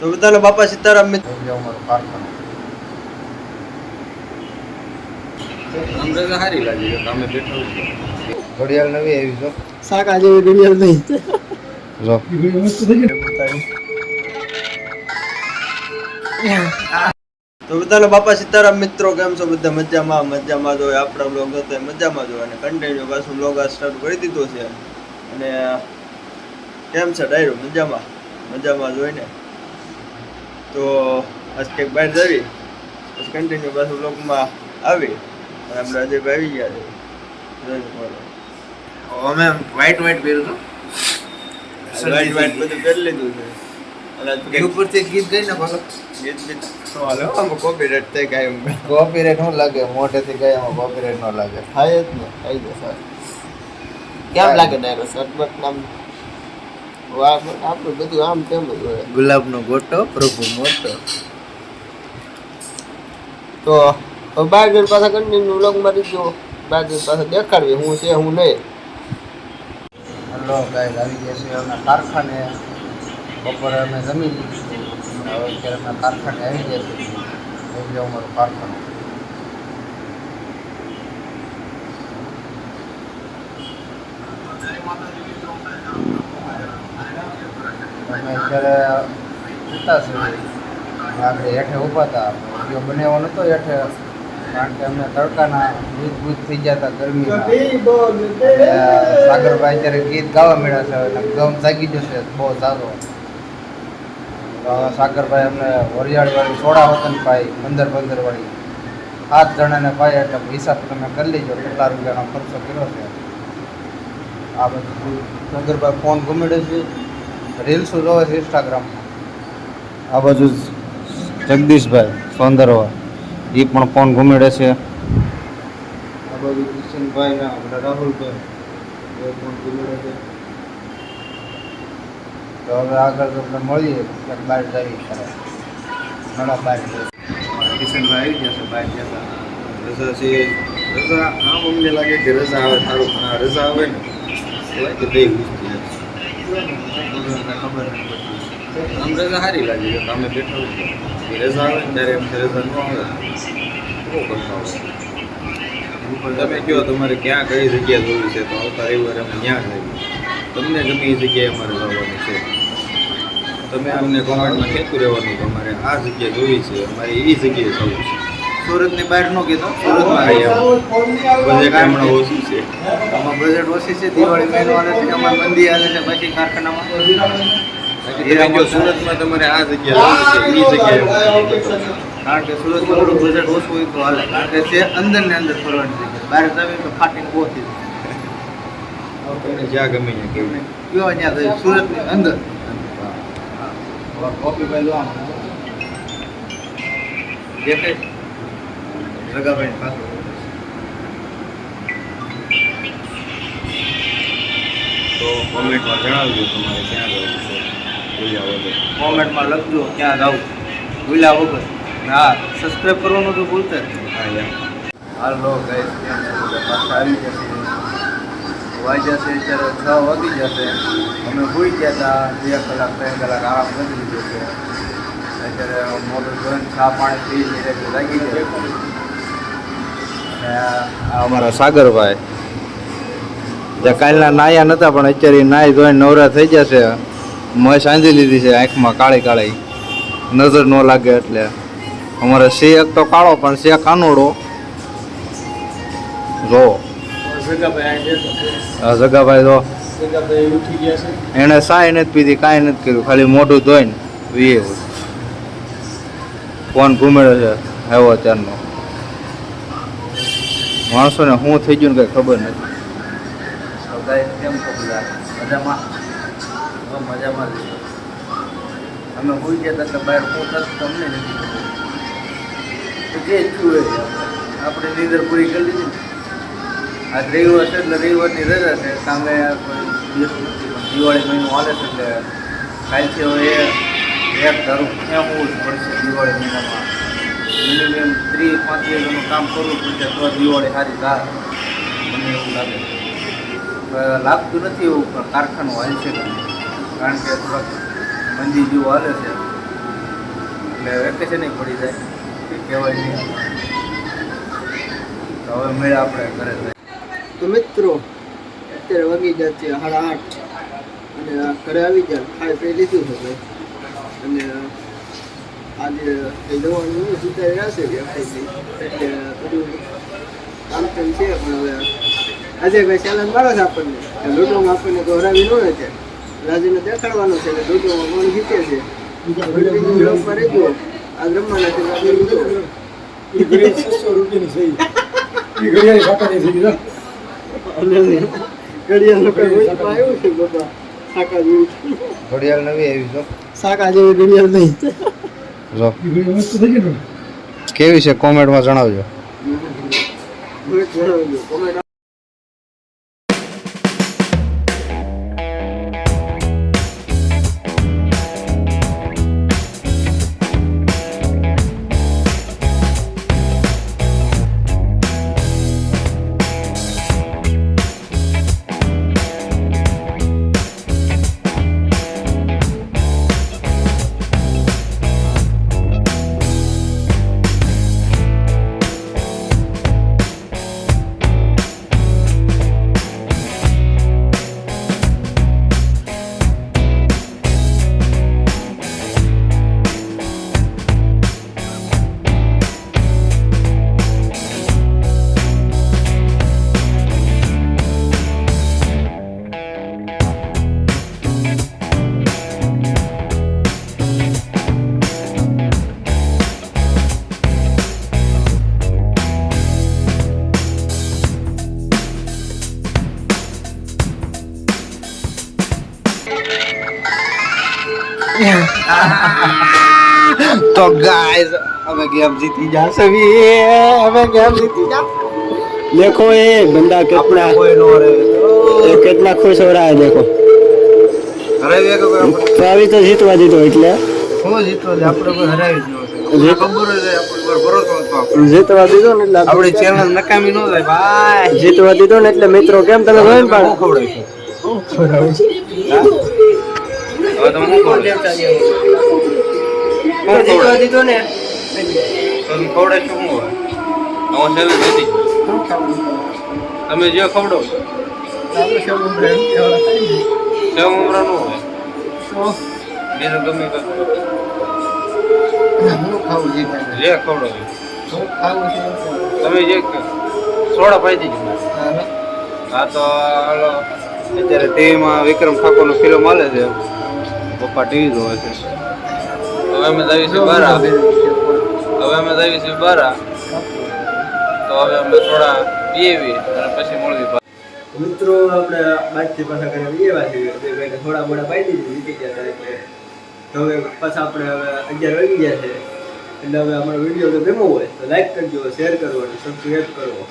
તો બધાને બાપા સીતારામ મિત્ર. તો સારી લાગી કે તમે ઘડિયાળ નવી આવી જો. શાકા જેવી ઘડિયાળ નહીં. જો. તો બધાને બાપા સીતારામ મિત્રો કેમ છો બધા? મજામાં મજામાં જો આપણા બ્લોગ હતો એ મજામાં જો અને કન્ટિન્યુ પાછું બ્લોગ આ સ્ટાર્ટ કરી દીધો છે. અને કેમ છે ડાયરો? મજામાં? મજામાં જોઈને તો આજ કંઈક બહાર જવી. પછી કન્ટિન્યુ પાછું બ્લોગમાં આવી. અને આપણે અજયભાઈ આવી ગયા છે. અમે વ્હાઈટ વ્હાઈટ પહેર્યું વાઈટ વાઈટ બધું પહેરી લીધું છે. અને ઉપરથી ગીત ગઈ ને પાછો. ગીત ગીત નો હાલે આમાં કોપીરાઇટ થાય કાંઈ એમ. કોપીરાઇટ ન લાગે મોઢેથી ગયા એમાં કોપીરાઇટ ન લાગે. થાય જ ને થઈ જશે કેમ લાગે ડાયરો સટબટ નામ? આપણું બધું આમ તેમ જ હોય ગુલાબનો ગોટો પ્રભુ મોટો તો બાર જણ પાછા કન્ટિન્યુ મારી જો બાર જણ પાછા દેખાડવી હું છે હું નહીં. હલો આવી ગયા છે અમે કારખાને. બપોરે અમે જમી લીધું. હવે અત્યારે કારખાને આવી ગયા છે અમારું કારખાનું અમે અત્યારે જતા છે આપણે હેઠે ઊભા હતા. વીડિયો બનાવ્યો નહોતો હેઠે, કારણ કે અમને તડકાના ભૂત ભૂત થઈ ગયા હતા ગરમીમાં સાગરભાઈ અત્યારે ગીત ગાવા મળ્યા છે ગમ જાગી જશે બહુ સારો. સાગરભાઈ અમને વરિયાળવાળી સોડા વતન પાઈ પંદર વાળી સાત જણાને ભાઈ એટલે હિસાબ તમે કરી લેજો, કેટલા રૂપિયાનો ખર્ચો કર્યો છે. આ બધું સાગરભાઈ ફોન ઘુમેડે છે. રીલ્સો જોવે છે ઇન્સ્ટાગ્રામમાં આ બાજુ જગદીશભાઈ સોંદરવા. એ પણ ફોન ઘૂમેડે છે. આ બાજુ કિશનભાઈ ને આપણે રાહુલભાઈ. એ પણ ઘૂમેડે છે. તો હવે આગળ તમને મળીએ ક્યાંક બહાર જઈએ ઘણા બહાર જઈએ. કિશનભાઈ આવી છે બહાર જતા રજા છે. રજા આમ અમને લાગે કે રજા આવે સારું પણ આ રજા આવે ને કે બે ગુસ્તી આમ સારી લાગી કે તમે બેઠો છો એ રજા આવે ત્યારે એમ રજા આવે. બહુ તમે કહો તમારે ક્યાં કઈ જગ્યા જોવી છે? તો આવતા રવિવારે અમે ત્યાં જઈએ તમને ગમે એ જગ્યાએ અમારે જવાનું છે? તમે અમને કોમેન્ટમાં કહેતું રહેવાનું કે અમારે આ જગ્યા જોવી છે. અમારે એવી જગ્યાએ જવું છે. સુરતની બહાર નો કહેતો. સુરતમાં આવી બજેટ હમણાં ઓછું છે. બજેટ ઓછી છે દિવાળી મહિનો હાલે છે અમારે મંદી હાલે છે પછી કારખાનામાં. બાકી તમે કહો સુરતમાં તમારે આ જગ્યા જવું છે એ જગ્યાએ હું તમને બતાવું. કારણ કે સુરતમાં થોડું બજેટ ઓછું હોય તો હાલે. કારણ કે છે અંદર ને અંદર ફરવાની જગ્યા બહાર જવી તો ફાટીને પહોંચી તમને જ્યાં. ગમે ત્યાં કેવું. કેવા ત્યાં જઈએ સુરતની અંદર. કોપી ભાઈ લો આમ. દેખાય જગાભાઈ પાછું. તો કોમેન્ટમાં જણાવજો તમારે ક્યાં જવું છે. બોલ્યા વગર કોમેન્ટમાં લખજો ક્યાં જવું ભૂલ્યા વગર. હા સબસ્ક્રાઈબ કરવાનું તો ભૂલતા હાલો ગઈસ કેમ છે પાછા આવી જશે વાઈ જશે અત્યારે છ વાગી જશે. અમે ભૂઈ ગયા હતા. બે કલાક ત્રણ કલાક આરામ કરી લીધો છે. અત્યારે મોટું જોઈને ચા પાણી પી લાગી જાય અને અમારા સાગરભાઈ જે કાલના નાયા નતા, પણ અત્યારે નાય ધોઈને નવરા થઈ જશે મેં સાંજી લીધી છે આંખમાં કાળી કાળી. નજર ન લાગે એટલે. અમારે શેક તો કાળો, પણ શેક કાનોડો જો. જગાભાઈ જો. એણે સાય નથી પીધી, કાંઈ નથી કર્યું, ખાલી મોઢું ધોઈને વીએ ફોન ઘૂમેડો છે, આવ્યો અત્યારનો. માણસોને શું થઈ ગયું ને કંઈ ખબર નથી. કેમ છો બધા? મજામાં? હવે મજામાં જ અમે ભૂલી ગયા હતા કે બહાર શું તમને નથી જે ઈચ્છું હોય આપણે નીંદર પૂરી કરી લીધી. આજ રવિવાર છે એટલે રવિવારની રજા છે. સામે દિવાળી મહિનો હાલે છે એટલે કાલથી હવે એક ધારું ક્યાં હોવું જ પડશે દિવાળી મહિનામાં? મિનિમમ ત્રીસ પાંત્રીસ કામ કરવું પડશે તો દિવાળી સારી ધાર મને એવું લાગે છે. લાગતું નથી એવું, પણ કારખાનું હાલ છે. કારણ કે થોડાક મંદી જેવું હાલે છે. એટલે વેકેશન પડી જાય એ કહેવાય નહીં. તો હવે મેળા આપણે ઘરે જાય તો મિત્રો, અત્યારે વાગી જાય છે સાડા આઠ. અને ઘરે આવી જાય ખાઈ પી લીધું છે અને આજે કંઈ જવાનું નહીં સુધારી રહ્યા છે. એટલે બધું કામ તેમ છે, પણ હવે આજે ભાઈ ચેલેન્જ મારો છે આપણને? કે લૂડોમાં આપણને તો હરાવી ન છે રાજુને દેખાડવાનો છે કે લૂડોમાં કોણ જીતે છે? રહેજો આજ રમવાના છે રાજુ વચમાં આવ્યું છે સાકા જેવું. ઘડિયાળ નવી આવી જો. સાકા જેવી ઘડિયાળ નહીં. જો. કેવી છે? કોમેન્ટમાં જણાવજો. જણાવજો. કોમેન્ટ તો ગાઈસ અમે ગેમ જીતી જાશે અમે ગેમ જીતી જા देखो ये बंदा कितना કોઈ નો રે ये कितना खुश हो रहा है देखो હરાવી કે કોઈ તો આવી તો જીતવા દીધો એટલે હું જીતો છે આપણે કોઈ હરાવી જ ન જીત- ખબર જ હોય, આપણે પર ભરોસો હતો આપણો. જીતવા દીધો ને એટલે આપણી ચેનલ નકામી ન થાય ભાઈ જીતવા દીધો ને એટલે મિત્રો કેમ તમે જોયું હું પણ ખવડાવીશું. હવે તમે દીધો ને? તમે ખવડાવશો શું હોય? હું છેલ્લે જીતી તમે જે ખવડો. સેવ મમરા નો હોય. બીજું ગમે. જે ખવડાવો તમે જે સોડા પાઈ દીધી. હા. તો અત્યારે ટીવીમાં વિક્રમ ઠાકોરનું ફિલ્મ હાલે છે. પપ્પા ટીવી જોવે છે. હવે અમે છીએ બારા. હવે અમે છીએ બારા. તો હવે અમે થોડા પીએવી અને પછી મળવી. મિત્રો આપણે બાજથી પાછા ઘરે લઈ આવ્યા છીએ થોડા મોડા પાઈ દીધી જીતી ગયા એટલે તો હવે પાછા આપણે હવે અગિયાર વાગી ગયા છે. એટલે હવે અમારો વીડિયો જો ગમ્યો હોય તો લાઈક કરજો શેર કરો અને સબસ્ક્રાઈબ કરો